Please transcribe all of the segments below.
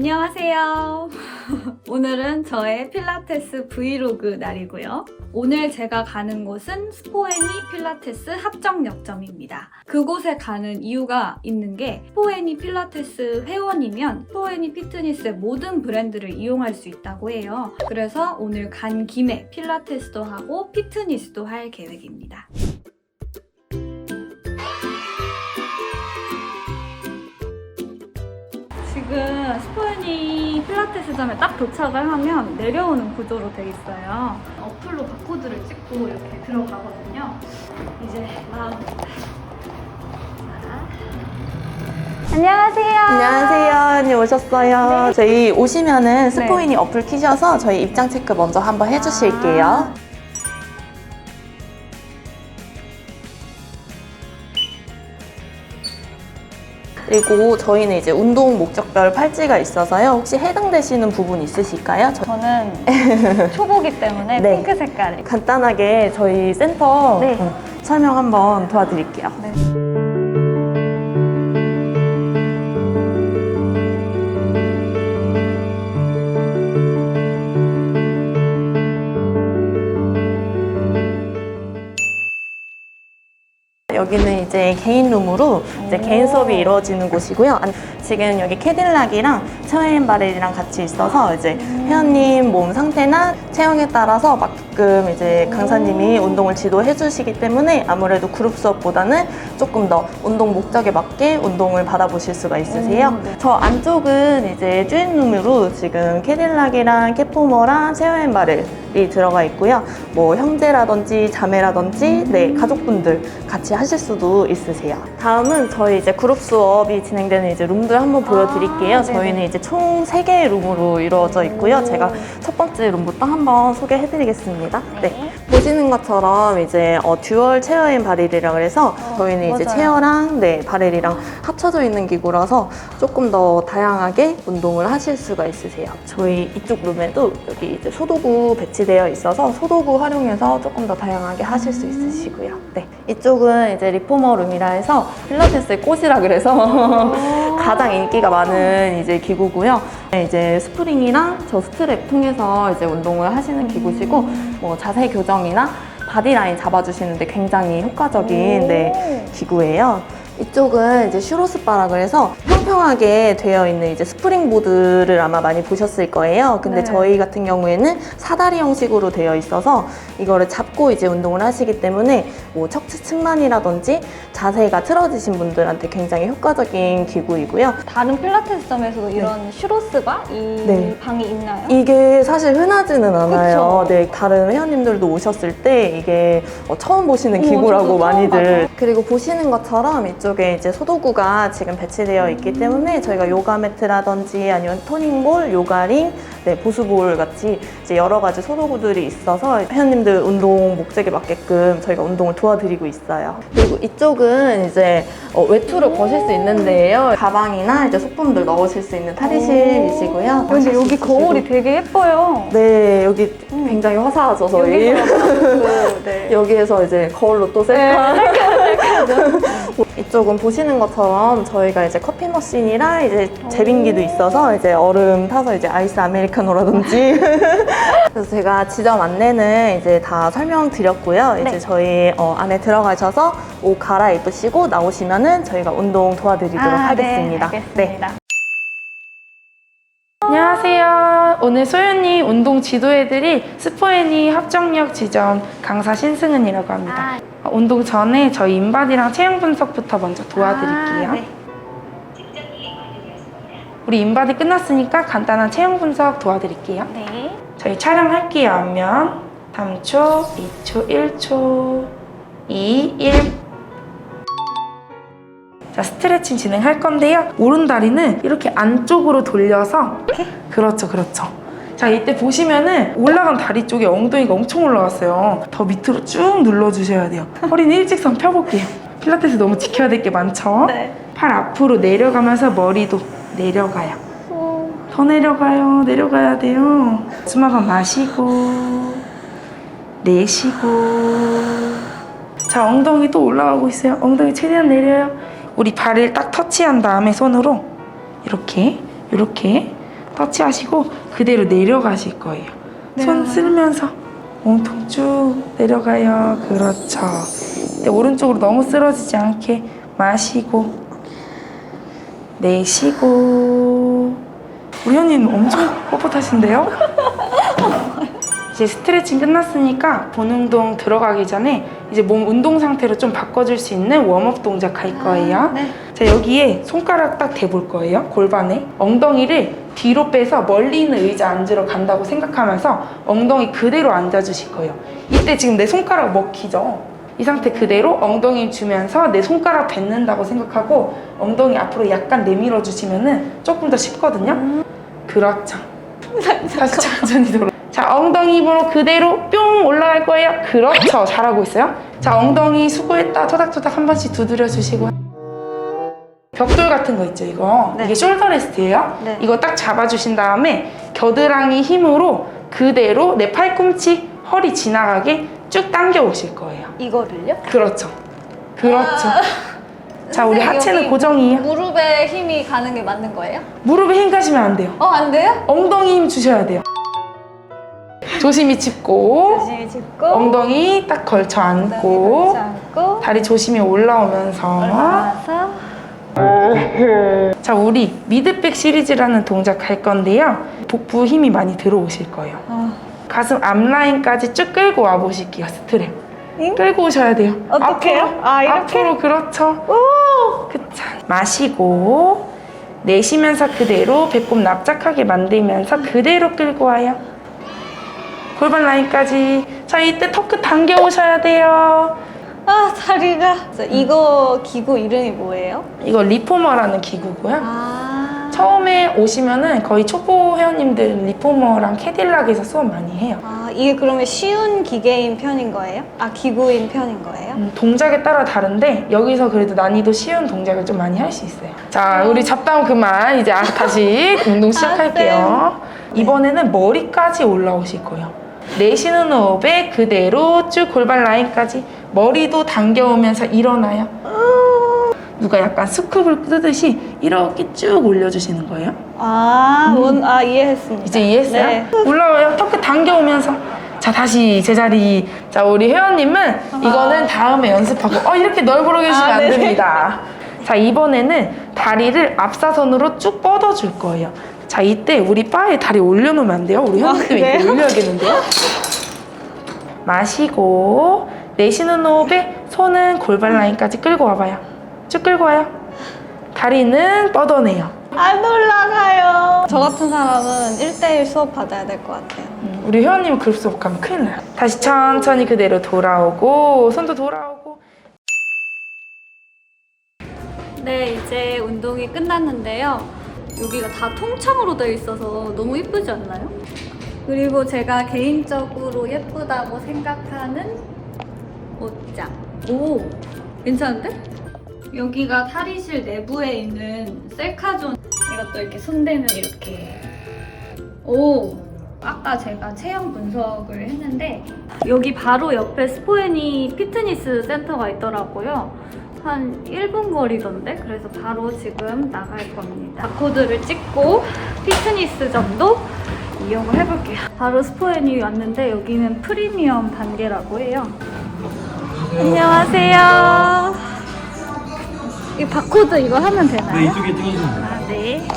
안녕하세요. 오늘은 저의 필라테스 브이로그 날이고요. 오늘 제가 가는 곳은 스포애니 필라테스 합정역점입니다. 그곳에 가는 이유가 있는 게 스포애니 필라테스 회원이면 스포애니 피트니스의 모든 브랜드를 이용할 수 있다고 해요. 그래서 오늘 간 김에 필라테스도 하고 피트니스도 할 계획입니다. 필라테스점에 딱 도착을 하면 내려오는 구조로 돼 있어요. 어플로 바코드를 찍고 이렇게 들어가거든요. 이제 마음. 안녕하세요. 안녕하세요. 언니 오셨어요. 네. 저희 오시면은 스포인이 어플 키셔서 저희 입장 체크 먼저 한번 해주실게요. 그리고 저희는 이제 운동 목적별 팔찌가 있어서요. 혹시 해당되시는 부분 있으실까요? 저- 저는 초보기 때문에 네. 핑크 색깔이. 간단하게 저희 센터 네. 음, 설명 한번 도와드릴게요. 네. 여기는 이제 개인 룸으로 이제 오. 개인 수업이 이루어지는 곳이고요. 안- 지금 여기 캐딜락이랑 체어앤 바렐이랑 같이 있어서 이제 음. 회원님 몸 상태나 체형에 따라서 가끔 이제 강사님이 운동을 지도해 주시기 때문에 아무래도 그룹 수업보다는 조금 더 운동 목적에 맞게 운동을 받아보실 수가 있으세요. 음, 네. 저 안쪽은 이제 쭈인룸으로 지금 캐딜락이랑 캐포머랑 체어앤 바렐 이 들어가 있고요. 뭐 형제라든지 자매라든지 네 가족분들 같이 하실 수도 있으세요. 다음은 저희 이제 그룹 수업이 진행되는 이제 룸들 한번 보여드릴게요. 아. 저희는 이제 총 3개의 룸으로 이루어져 있고요. 오. 제가 첫 번째 룸부터 한번 소개해드리겠습니다. 네. 네. 보시는 것처럼 이제 어, 듀얼 체어앤 바렐이라 그래서 어, 저희는 이제 맞아요. 체어랑 네, 바렐이랑 합쳐져 있는 기구라서 조금 더 다양하게 운동을 하실 수가 있으세요. 저희 이쪽 룸에도 여기 이제 소도구 배치되어 있어서 소도구 활용해서 조금 더 다양하게 하실 수 있으시고요. 네. 이쪽은 이제 리포머 룸이라 해서 필라테스의 꽃이라 그래서 가장 인기가 많은 이제 기구고요. 네, 이제 스프링이랑 저 스트랩 통해서 이제 운동을 하시는 기구시고 뭐 자세 교정이나 바디라인 잡아주시는데 굉장히 효과적인 네, 기구예요. 이쪽은 이제 슈로스바라 그래서 평평하게 되어 있는 이제 스프링 보드를 아마 많이 보셨을 거예요. 근데 네. 저희 같은 경우에는 사다리 형식으로 되어 있어서 이거를 잡고 이제 운동을 하시기 때문에 뭐 척추 측만이라든지 자세가 틀어지신 분들한테 굉장히 효과적인 기구이고요. 다른 필라테스점에서도 이런 슈로스바 이 네. 방이 있나요? 이게 사실 흔하지는 않아요. 그쵸? 네, 다른 회원님들도 오셨을 때 이게 어, 처음 보시는 오, 기구라고 처음 많이들. 그리고 보시는 것처럼 이쪽에 이제 소도구가 지금 배치되어 있기 때문에 저희가 요가 매트라든지 아니면 토닝볼, 요가링, 네, 보수볼 같이 이제 여러 가지 소도구들이 있어서 회원님들 운동 목적에 맞게끔 저희가 운동을 도와드리고 있어요. 그리고 이쪽은 이제 어, 외투를 거실 수 있는 데예요. 가방이나 이제 소품들 넣으실 수 있는 탈의실이시고요. 근데 여기 거울이 되게 예뻐요. 네, 여기 굉장히 화사하죠, 저희. 여기서 그, 네. 여기에서 이제 거울로 또 셀카. 이쪽은 보시는 것처럼 저희가 이제 커피 머신이랑 이제 제빙기도 있어서 이제 얼음 타서 이제 아이스 아메리카노라든지. 그래서 제가 지점 안내는 이제 다 설명드렸고요. 이제 네. 저희 어, 안에 들어가셔서 옷 갈아입으시고 나오시면은 저희가 운동 도와드리도록 하겠습니다. 네, 알겠습니다. 안녕하세요. 오늘 소연이 운동 지도해드릴 스포애니 합정역 지점 강사 신승은이라고 합니다. 아, 어, 운동 전에 저희 인바디랑 체형 분석부터 먼저 도와드릴게요. 아, 네. 우리 인바디 끝났으니까 간단한 체형 분석 도와드릴게요. 네. 저희 촬영할게요. 앞면 3초, 2초, 1초, 2, 1. 자, 스트레칭 진행할 건데요. 오른 다리는 이렇게 안쪽으로 돌려서 그렇죠, 그렇죠. 자, 이때 보시면은 올라간 다리 쪽에 엉덩이가 엄청 올라왔어요. 더 밑으로 쭉 눌러주셔야 돼요. 허리는 일직선 펴볼게요. 필라테스 너무 지켜야 될 게 많죠? 네. 팔 앞으로 내려가면서 머리도 내려가요. 더 내려가요. 내려가야 돼요. 숨 한번 마시고 내쉬고 자 엉덩이 또 올라가고 있어요. 엉덩이 최대한 내려요. 우리 발을 딱 터치한 다음에 손으로 이렇게 이렇게 터치하시고 그대로 내려가실 거예요. 손 쓸면서 몸통 쭉 내려가요. 그렇죠. 오른쪽으로 너무 쓰러지지 않게 마시고 내쉬고 우리 언니는 엄청 뻣뻣하신데요? 이제 스트레칭 끝났으니까 본 운동 들어가기 전에 이제 몸 운동 상태로 좀 바꿔줄 수 있는 웜업 동작 할 거예요. 네. 자 여기에 손가락 딱 대볼 거예요 골반에. 엉덩이를 뒤로 빼서 멀리 있는 의자 앉으러 간다고 생각하면서 엉덩이 그대로 앉아주실 거예요. 이때 지금 내 손가락 먹히죠? 이 상태 그대로 엉덩이 주면서 내 손가락 뱉는다고 생각하고 엉덩이 앞으로 약간 내밀어 주시면은 조금 더 쉽거든요? 그렇죠. 다시 천천히 돌아 자 엉덩이 힘으로 그대로 뿅 올라갈 거예요. 그렇죠. 잘하고 있어요. 자 엉덩이 수고했다. 토닥토닥 한 번씩 두드려 주시고. 벽돌 같은 거 있죠 이거. 네. 이게 숄더 레스트예요. 네. 이거 딱 잡아주신 다음에 겨드랑이 힘으로 그대로 내 팔꿈치 허리 지나가게 쭉 당겨 오실 거예요. 이거를요? 그렇죠. 그렇죠. 자 우리 선생님, 하체는 고정이에요. 무릎에 힘이 가는 게 맞는 거예요? 무릎에 힘 가시면 안 돼요. 어, 안 돼요? 엉덩이 힘 주셔야 돼요 조심히 짚고 조심히 짚고 엉덩이 딱 걸쳐 앉고 다리 조심히 올라오면서 올라와서 자 우리 미드백 시리즈라는 동작 할 건데요. 복부 힘이 많이 들어오실 거예요. 어, 가슴 앞라인까지 쭉 끌고 와 보실게요 스트랩. 응? 끌고 오셔야 돼요. 어떡해요? 앞으로, 아, 이렇게? 앞으로 그렇죠? 그쵸. 마시고 내쉬면서 그대로 배꼽 납작하게 만들면서 그대로 끌고 와요 골반 라인까지 자 이때 턱끝 당겨 오셔야 돼요 아 다리가 저 이거 기구 이름이 뭐예요? 이거 리포머라는 기구고요 아, 처음에 오시면은 거의 초보 회원님들 리포머랑 캐딜락에서 수업 많이 해요. 아 이게 그러면 쉬운 기계인 편인 거예요? 아 기구인 편인 거예요? 음, 동작에 따라 다른데 여기서 그래도 난이도 쉬운 동작을 좀 많이 할 수 있어요. 자, 우리 잡담 그만 이제 아, 다시 운동 시작할게요. 이번에는 머리까지 올라오실 거예요. 내쉬는 호흡에 그대로 쭉 골반 라인까지 머리도 당겨오면서 일어나요. 누가 약간 스쿱을 뜯듯이 이렇게 쭉 올려주시는 거예요. 아, 뭔, 아 이해했습니다. 이제 이해했어요? 네. 올라와요. 턱끝 당겨오면서. 자, 다시 제자리. 자, 우리 회원님은 이거는 다음에 연습하고, 어, 이렇게 널브러 계시면 아, 안 네네. 됩니다. 자, 이번에는 다리를 앞사선으로 쭉 뻗어줄 거예요. 자, 이때 우리 바에 다리 올려놓으면 안 돼요. 우리 회원님들 이렇게 그래요? 올려야겠는데요? 마시고, 내쉬는 호흡에 손은 골반 라인까지 끌고 와봐요. 쭉 끌고 와요. 다리는 뻗어내요. 안 올라가요. 저 같은 사람은 1대1 수업 받아야 될 것 같아요. 음, 우리 회원님 그룹 수업 가면 큰일 나요. 다시 천천히 그대로 돌아오고 손도 돌아오고 네, 이제 운동이 끝났는데요. 여기가 다 통창으로 되어 있어서 너무 이쁘지 않나요? 그리고 제가 개인적으로 예쁘다고 생각하는 옷장. 오, 괜찮은데? 여기가 탈의실 내부에 있는 셀카존. 이것도 이렇게 손대면 이렇게. 오, 아까 제가 체형 분석을 했는데 여기 바로 옆에 스포애니 피트니스 센터가 있더라고요. 한 1분 거리던데? 그래서 바로 지금 나갈 겁니다. 바코드를 찍고 피트니스점도 이용을 해볼게요. 바로 스포앤이 왔는데 여기는 프리미엄 단계라고 해요. 안녕하세요. 이 바코드 이거 하면 되나요? 네, 이쪽에 찍어주면 돼요. 아, 네.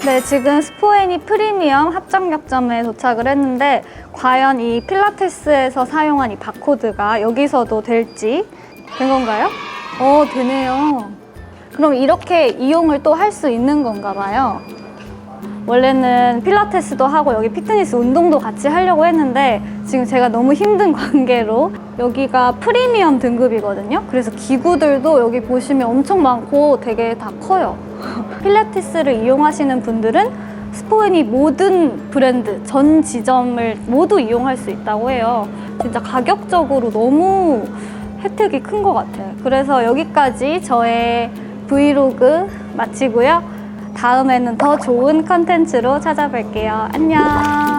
네, 지금 스포애니 프리미엄 합정역점에 도착을 했는데 과연 이 필라테스에서 사용한 이 바코드가 여기서도 될지 된 건가요? 어, 되네요. 그럼 이렇게 이용을 또 할 수 있는 건가 봐요. 원래는 필라테스도 하고 여기 피트니스 운동도 같이 하려고 했는데 지금 제가 너무 힘든 관계로 여기가 프리미엄 등급이거든요. 그래서 기구들도 여기 보시면 엄청 많고 되게 다 커요. 필라테스를 이용하시는 분들은 스포앤이 모든 브랜드 전 지점을 모두 이용할 수 있다고 해요. 진짜 가격적으로 너무 혜택이 큰 것 같아요. 그래서 여기까지 저의 브이로그 마치고요. 다음에는 더 좋은 컨텐츠로 찾아뵐게요. 안녕.